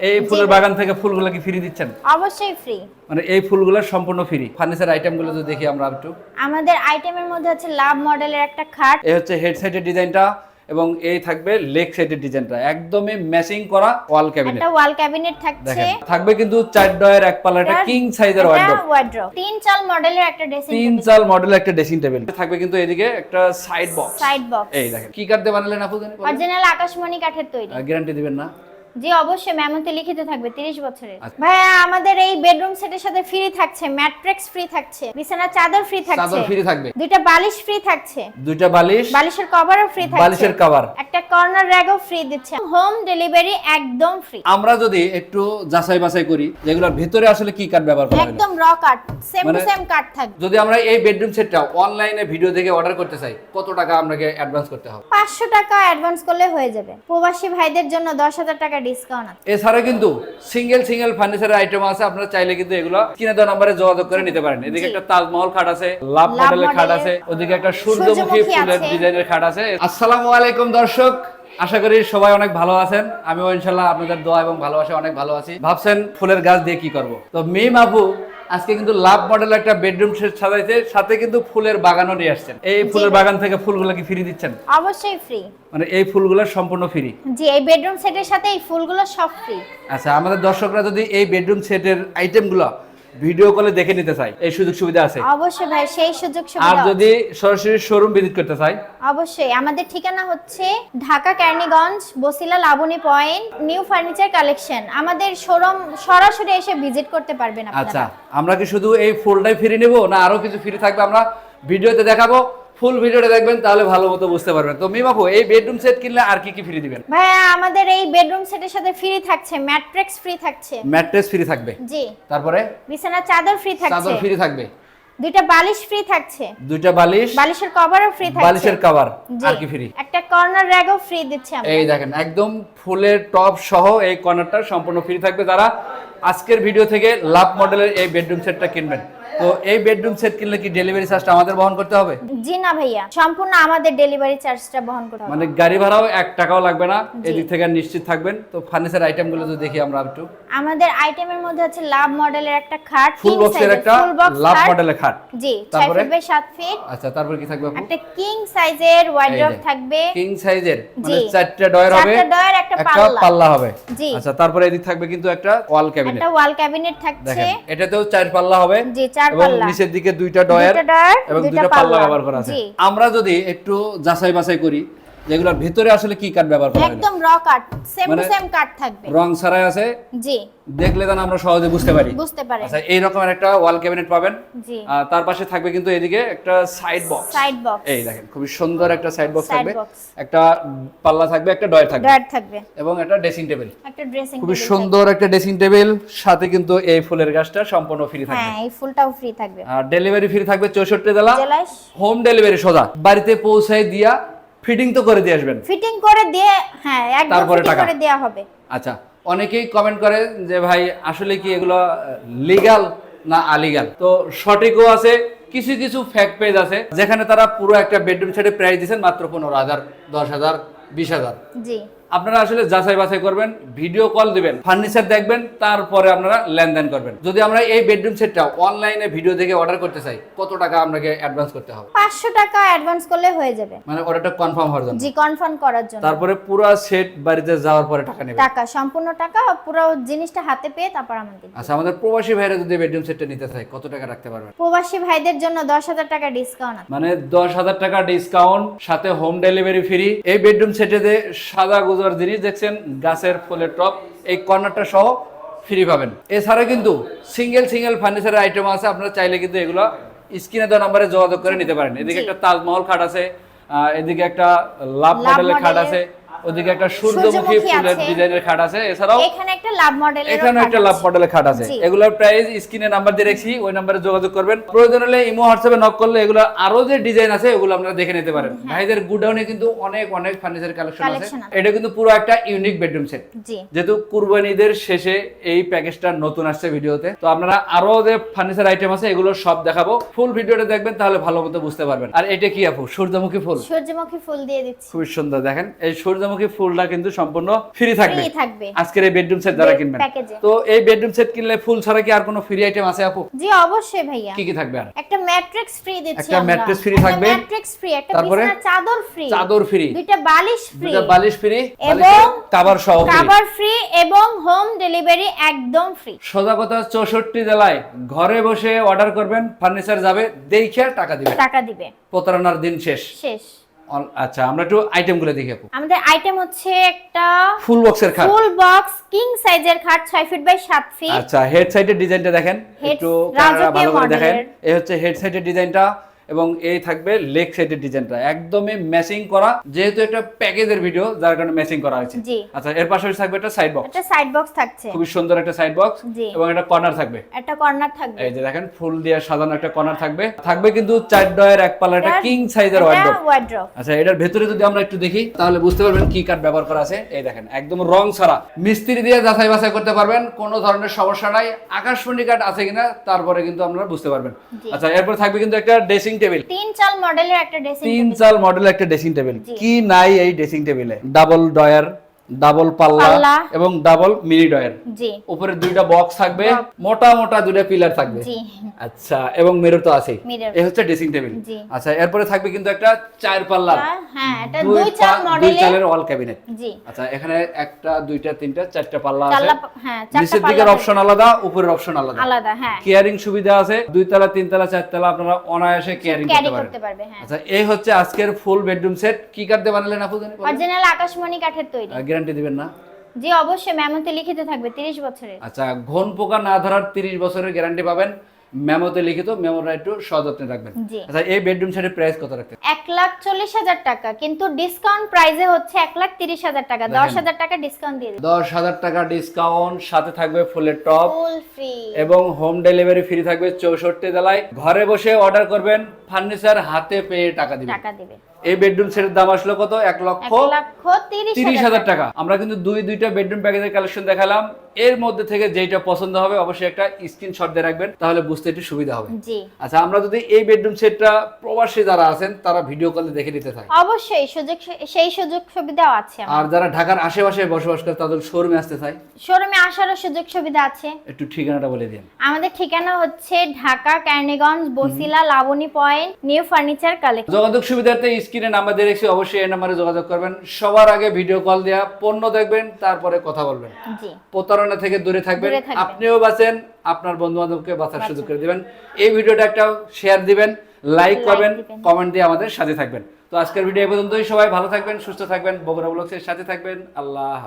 এই ফুলের বাগান থেকে ফুলগুলো কি ফ্রি দিচ্ছেন? অবশ্যই ফ্রি। মানে এই ফুলগুলো সম্পূর্ণ ফ্রি। ফার্নিচার আইটেমগুলো যদি দেখি আমরা একটু। আমাদের আইটেমের মধ্যে হচ্ছে লাভ মডেলের একটা খাট। এই হচ্ছে হেড সাইডের ডিজাইনটা এবং এই থাকবে লেগ সাইডের ডিজাইনটা। একদমই ম্যাচিং করা ওয়াল ক্যাবিনেট একটা ওয়াল ক্যাবিনেট থাকছে। থাকবে কিন্তু চার ডয়ের এক পাল্লা একটা কিং সাইজের ওয়ার্ডরোব তিন চাল মডেলের একটা ড্রেসিং তিন চাল মডেলের একটা ড্রেসিং টেবিল থাকবে কিন্তু এদিকে একটা সাইড বক্স সাইড বক্স এই দেখেন কি কাঠ দিয়ে বানালেন আপু জানি অরিজিনাল আকাশমণি কাঠের তৈরি। গ্যারান্টি দিবেন না। জি অবশ্যই মেমোতে লিখিত থাকবে 30 বছরের। আচ্ছা। ভাইয়া আমাদের এই বেডরুম সেটের সাথে ফ্রি থাকছে ম্যাট্রিক্স ফ্রি থাকছে বিছানা চাদর ফ্রি থাকছে চাদর ফ্রি থাকবে। দুইটা বালিশ ফ্রি থাকছে দুইটা বালিশ বালিশের কভারও ফ্রি থাকছে। বালিশের কভার একটা কর্নার র্যাগও ফ্রি দিচ্ছে। হোম ডেলিভারি একদম ফ্রি আমরা যদি একটু যাচাই বাছাই করি যেগুলোর ভিতরে আসলে কি কাঠ ব্যবহার করা একদম raw cut same to same cut থাকবে। যদি আমরা এই বেডরুম সেটটা অনলাইনে ভিডিও দেখে অর্ডার করতে চাই কত টাকা আপনাকে অ্যাডভান্স করতে হবে? পাঁচশো টাকা অ্যাডভান্স করলে হয়ে যাবে। প্রবাসী ভাইদের জন্য দশ হাজার টাকা ডিসকাউন্ট আছে। এছাড়া কিন্তু সিঙ্গেল সিঙ্গেল ফার্নিচারের আইটেম আছে আপনারা চাইলে কিন্তু এগুলো কিনে দেওয়া নাম্বারে যোগাযোগ করে নিতে পারেন। এদিকে একটা তাজমহল খাট আছে লাভ মডেলের খাট আছে ওদিকে একটা সূর্যমুখী ফুলের ডিজাইনের খাট আছে। আসসালামু আলাইকুম দর্শক। আশা করি সবাই অনেক ভালো আছেন। আমিও ইনশাল্লাহ আপনাদের দোয়া এবং ভালোবাসা অনেক ভালো আছি। ভাবছেন ফুলের গাছ দিয়ে কি করব? তো মেম আপু আজকে কিন্তু লাভ মডেল একটা বেডরুম সেট সাজাইছে সাথে কিন্তু ফুলের বাগানও নিয়ে আসছেন। এই ফুলের বাগান থেকে ফুলগুলো কি ফ্রি দিচ্ছেন? অবশ্যই ফ্রি মানে এই ফুলগুলো সম্পূর্ণ ফ্রি জি এই বেডরুম সেটের সাথে এই ফুলগুলো সব ফ্রি আচ্ছা আমাদের দর্শকরা যদি এই বেডরুম সেটের আইটেমগুলো ভিডিও কলে দেখে নিতে চাই এই সুযোগ সুবিধা আছে? অবশ্যই ভাই সেই সুযোগ সুবিধা আর যদি সরাসরি শোরুম ভিজিট করতে চাই? অবশ্যই আমাদের ঠিকানা হচ্ছে Dhaka Keraniganj Basila Laboni point new furniture collection আমাদের শোরুম সরাসরি এসে ভিজিট করতে পারবেন আপনারা। আচ্ছা আমরা কি শুধু এই ফুলটাই ফ্রি নেব না আরও কিছু ফ্রি থাকবে আমরা ভিডিওতে দেখাবো? ফুল ভিডিওটা দেখবেন তাহলে ভালো মতো বুঝতে পারবেন। তো মিমাপু এই বেডরুম সেট কিনলে আর কি কি ফ্রি দিবেন? আমাদের এই বেডরুম সেটের সাথে ফ্রি থাকছে ম্যাট্রিক্স ফ্রি থাকছে। ম্যাট্রেস ফ্রি থাকবে? জি। তারপরে? বিছানা চাদর ফ্রি থাকছে। চাদর ফ্রি থাকবে? দুইটা বালিশ ফ্রি থাকছে। দুইটা বালিশ? বালিশের কভারও ফ্রি থাকছে। বালিশের কভার আর কি ফ্রি একটা কর্নার র্যাগও ফ্রি দিচ্ছে আমরা। এই দেখেন একদম ফুলের টপ সহ এই কর্নারটা সম্পূর্ণ ফ্রি থাকবে। যারা আজকের ভিডিও থেকে লাভ মডেলের এই বেডরুম সেটটা কিনবেন তো এই বেডরুম সেট কিনলে কি ডেলিভারি চার্জটা আমাদের বহন করতে হবে? জি না ভাইয়া সম্পূর্ণ আমাদের ডেলিভারি চার্জটা বহন করতে হবে। মানে গাড়ি ভাড়াও এক টাকাও লাগবে না এদিক থেকে নিশ্চিত থাকবেন। তো ফার্নিচার আইটেমগুলো যদি দেখি আমরা একটু আমাদের আইটেমের মধ্যে আছে লাভ মডেলের একটা খাট ফুল বক্সের একটা লাভ মডেলের খাট। জি 6 তারপরে? ফিট বাই 7 ফিট আচ্ছা তারপর কি থাকবে একটা কিং সাইজের ওয়ার্ড্রপ থাকবে। কিং সাইজের মানে চারটা ডয়ার হবে চারটা ডয়ার, একটা পাল্লা। পাল্লা হবে। জি। আচ্ছা তারপরে এদিক থাকবে কিন্তু একটা ওয়াল ক্যাবিনেট একটা ওয়াল ক্যাবিনেট থাকছে। এটাতেও চার পাল্লা হবে। জি, চার এবং নিচের দিকে দুইটা ডয়ার এবং দুইটা পাল্লা। ব্যবহার করা আছে। আমরা যদি একটু যাচাই বাছাই করি যেগুলোর ভিতরে আসলে কি কাঠ ব্যবহার করা হয় একদম র cut same to same cut থাকবে। রং ছাড়াই আছে? জি। দেখলে যেন আমরা সহজে বুঝতে পারি। বুঝতে পারেন আচ্ছা এই রকমের একটা ওয়াল ক্যাবিনেট পাবেন। জি। আর তার পাশে থাকবে কিন্তু এদিকে একটা সাইড বক্স সাইড বক্স এই দেখেন খুবই সুন্দর একটা সাইড বক্স থাকবে। একটা পাল্লা থাকবে একটা ডয়ার থাকবে। ডয়ার থাকবে। এবং একটা ড্রেসিং টেবিল একটা ড্রেসিং খুবই সুন্দর একটা ড্রেসিং টেবিল সাথে কিন্তু এই ফুলের গাছটা সম্পূর্ণ ফ্রি থাকবে। হ্যাঁ এই ফুলটাও ফ্রি থাকবে। আর ডেলিভারি ফ্রি থাকবে চৌষট্টি জেলা। হোম ডেলিভারি সোজা। বাড়িতে পৌঁছায় দিয়া ফিটিং তো করে দিয়ে আসবেন। ফিটিং করে দিয়ে হ্যাঁ একদম তারপরে ফিটিং টাকা। করে দেয়া হবে। আচ্ছা অনেকেই কমেন্ট করে যে ভাই আসলে কি এগুলো লিগাল না আলিগাল তো সঠিকও আছে কিছু কিছু ফ্যাক্ট পেজ আছে যেখানে তারা পুরো একটা বেডরুম সেটে প্রাইস দিচ্ছেন মাত্র পনেরো হাজার দশ হাজার বিশ হাজার। জি। আপনারা আসলে যাচাই বাছাই করবেন ভিডিও কল দিবেন ফার্নিচার দেখবেন তারপরে আপনারা লেনদেন করবেন। যদি আমরা এই বেডরুম সেটটা অনলাইনে ভিডিও দেখে অর্ডার করতে চাই কত টাকা আপনাকে অ্যাডভান্স করতে হবে? পাঁচশো টাকা অ্যাডভান্স করলে হয়ে যাবে। মানে অর্ডারটা কনফার্ম হওয়ার জন্য। জি কনফার্ম করার জন্য। তারপরে পুরো সেট বাড়িতে যাওয়ার পরে টাকা নেবেন। টাকা সম্পূর্ণ টাকা পুরো জিনিসটা হাতে পেয়ে তারপর আমাদের আচ্ছা আমাদের প্রবাসী ভাইরা যদি বেডরুম সেটটা নিতে চায় কত টাকা রাখতে পারবেন? প্রবাসী ভাইদের জন্য দশ হাজার টাকা ডিসকাউন্ট আছে। মানে দশ হাজার টাকা ডিসকাউন্ট সাথে হোম ডেলিভারি ফ্রি এই বেডরুম সেটে যে সাদা গুজর জিনিস দেখছেন গাছের ফুলের টপ এই কর্নারটা সহ ফ্রি পাবেন। এছাড়া কিন্তু সিঙ্গেল সিঙ্গেল ফার্নিচারের আইটেম আছে আপনারা চাইলে কিন্তু এগুলো স্ক্রিনে দেওয়া নাম্বারে যোগাযোগ করে নিতে পারেন। এদিকে একটা তাজমহল খাট আছে আহ, এদিকে একটা লাভ মডেলের খাট আছে। ওদিকে একটা সূর্যমুখী ফুলের ডিজাইনের খাট আছে। এছাড়াও এখানে একটা লাভ মডেলের এখানে একটা লাভ মডেলের খাট আছে। এগুলোর প্রাইস স্ক্রিনে নাম্বার দিয়ে রেখেছি ওই নাম্বারে যোগাযোগ করবেন। প্রয়োজন হলে ইমো হোয়াটসঅ্যাপে নক করলে এগুলো আরও যে ডিজাইন আছে ওগুলো আপনারা দেখে নিতে পারেন। ভাইদের গুডাউনে কিন্তু অনেক অনেক ফার্নিচার কালেকশন আছে। এটা কিন্তু পুরো একটা ইউনিক বেডরুম সেট যেহেতু কুরবানিদের শেষে এই প্যাকেজটা নতুন আসছে ভিডিওতে। তো আপনারা আরও যে ফার্নিচার আইটেম আছে এগুলো সব দেখাবো। ফুল ভিডিওটা দেখবেন তাহলে ভালো মতো বুঝতে পারবেন। আর এটা কি আপু? সূর্যমুখী ফুল। সূর্যমুখী ফুল দিয়ে দিচ্ছি। খুবই সুন্দর দেখেন। এই সূর্যমুখী সোনামুখী ফুলটা কিন্তু সম্পূর্ণ ফ্রি থাকবে। আজকের এই বেডরুম সেট যারা কিনবেন। তো এই বেডরুম সেট কিনলে ফুল ছাড়া কি আর কোনো ফ্রি আইটেম আছে আপু? জি অবশ্যই ভাইয়া। কি কি থাকবে আর? একটা ম্যাট্রিক্স ফ্রি দিচ্ছি একটা free একটা থাকবে। ম্যাট্রিক্স ফ্রি একটা? বিছানার চাদর ফ্রি চাদর ফ্রি দুইটা বালিশ ফ্রি দুটো বালিশ ফ্রি এবং কাবার সহ ফ্রি কাভার ফ্রি এবং হোম ডেলিভারি একদম ফ্রি সোজা কথা চৌষট্টি জেলায় ঘরে বসে অর্ডার করবেন ফার্নিচার যাবে দেখে টাকা দিবেন। টাকা দিবে প্রতারণার দিন শেষ। শেষ। আচ্ছা আমরা একটু আইটেমগুলো দেখে আপু আমাদের আইটেম হচ্ছে একটা ফুল বক্সের খাট। ফুল বক্স কিং সাইজের খাট 6 ফিট বাই 7 ফিট আচ্ছা হেড সাইডের ডিজাইনটা দেখেন একটু ভালো করে দেখেন। এই হচ্ছে হেড সাইডের ডিজাইনটা এবং এই থাকবে লেগ সাইডের ডিজাইনটা। একদমই ম্যাচিং করা যেহেতু একটা প্যাকেজের ভিডিও যার কারণে ম্যাচিং করা হয়েছে। জি। আচ্ছা এর পাশাপাশি থাকবে একটা সাইড বক্স একটা সাইড বক্স থাকছে। খুবই সুন্দর একটা সাইড বক্স। এবং একটা কর্নার থাকবে। একটা কর্নার থাকবে। এই যে দেখেন ফুল দিয়ে সাজানো একটা কর্নার থাকবে। থাকবে কিন্তু চার ডয়ের এক পাল্লা একটা কিং সাইজের ওয়ার্ড্রপ আচ্ছা এটার ভেতরে যদি আমরা একটু দেখি তাহলে বুঝতে পারবেন কি কাঠ ব্যবহার করা আছে। এই দেখেন একদম রং ছাড়া। মিস্ত্রি দিয়ে যাচাই বাছাই করতে পারবেন কোনো ধরনের সমস্যা নাই। আকাশমণি কাঠ আছে কিনা তারপরে কিন্তু আপনারা বুঝতে পারবেন। আচ্ছা এরপর থাকবে কিন্তু একটা ড্রেসিং টেবিল তিন চাল মডেলের একটা ড্রেসিং তিন চাল মডেলের একটা ড্রেসিং টেবিল কি নাই এই ড্রেসিং টেবিলে ডাবল ডয়ার ডাবল পাল্লা। এবং ডাবল মিনি ডয়ার জি। উপরে দুইটা বক্স থাকবে মোটা মোটা দুইটা পিলার থাকবে। জি। আচ্ছা এবং মিরর তো Mirror। এই হচ্ছে ড্রেসিং টেবিল আচ্ছা এরপরে থাকবে কিন্তু একটা চার পাল্লা। হ্যাঁ এটা দুই চাল চালের ওয়াল ক্যাবিনেট জি। আচ্ছা এখানে একটা দুইটা তিনটা চারটা পাল্লা আছে। হ্যাঁ নিচের দিকের অপশন আলাদা উপরের অপশন আলাদা। আলাদা হ্যাঁ। কেয়ারিং সুবিধা আছে দুই তলা তিন তলা চার তলা আপনারা অনায়াসে কেয়ারিং করতে পারেন পারবে হ্যাঁ। আচ্ছা এই হচ্ছে আজকের ফুল বেডরুম সেট কি কাটতে বানালেন আপু? জানি অরিজিনাল আকাশমণি কাঠের তৈরি। গ্যারান্টি দিবেন না? জি অবশ্যই মেমোতে লিখিত থাকবে 30 বছরের। আচ্ছা ঘন পোকা না ধরার তিরিশ বছরের গ্যারান্টি পাবেন। মেমোতে লিখিত মেমোটা একটু সযত্নে রাখবেন। আচ্ছা এই বেডরুম সেটের প্রাইস কত রাখতেন এক লাখ চল্লিশ হাজার টাকা কিন্তু ডিসকাউন্ট প্রাইসে হচ্ছে এক লাখ তিরিশ হাজার টাকা। দশ। হাজার টাকা ডিসকাউন্ট দিয়ে দশ হাজার টাকা ডিসকাউন্ট সাথে থাকবে ফুলের টপ। ফুল ফ্রি। এবং হোম ডেলিভারি ফ্রি থাকবে চৌষট্টি জেলায় ঘরে বসে অর্ডার করবেন ফার্নিচার হাতে পেয়ে টাকা দিবেন। টাকা দিবে এই বেডরুম সেটের দাম আসলো কত? এক লক্ষ তিরিশ হাজার টাকা। আমরা কিন্তু দুই দুইটা বেডরুম প্যাকেজের কালেকশন দেখালাম। এর মধ্যে থেকে যেটা পছন্দ হবে অবশ্যই একটা স্ক্রিনশট দিয়ে রাখবেন তাহলে বুঝতে একটু সুবিধা হবে। আচ্ছা আমরা যদি এই বেডরুম সেটটা প্রবাসী যারা আছেন তারা ভিডিও কলে দেখে নিতে থাকে অবশ্যই সুযোগ সেই সুযোগ সুবিধাও আছে আর যারা ঢাকার আশেপাশে বসবাস করে তাদের শোরুমে আসতে চায় শোরুমে আসারও সুযোগ সুবিধা আছে। একটু ঠিকানাটা বলে দিন। আমাদের ঠিকানা হচ্ছে Dhaka Kaniganj Basila Labani point new furniture collection যোগাযোগ সুবিধার্থে স্ক্রিনে নাম্বার দিয়ে রেখেছি অবশ্যই এই নাম্বারে যোগাযোগ করবেন। সবার আগে ভিডিও কল দেয়া পণ্য দেখবেন তারপরে কথা বলবেন। প্রতারণা থেকে দূরে থাকবেন। আপনিও বাঁচেন আপনার বন্ধু বান্ধবকে বাঁচার সুযোগ করে দিবেন। এই ভিডিওটা একটা শেয়ার দিবেন লাইক করবেন কমেন্ট দিয়ে আমাদের সাথে থাকবেন। তো আজকের ভিডিও এই পর্যন্তই। সবাই ভালো থাকবেন সুস্থ থাকবেন। বগুড়া ব্লগসের সাথে থাকবেন। আল্লাহ।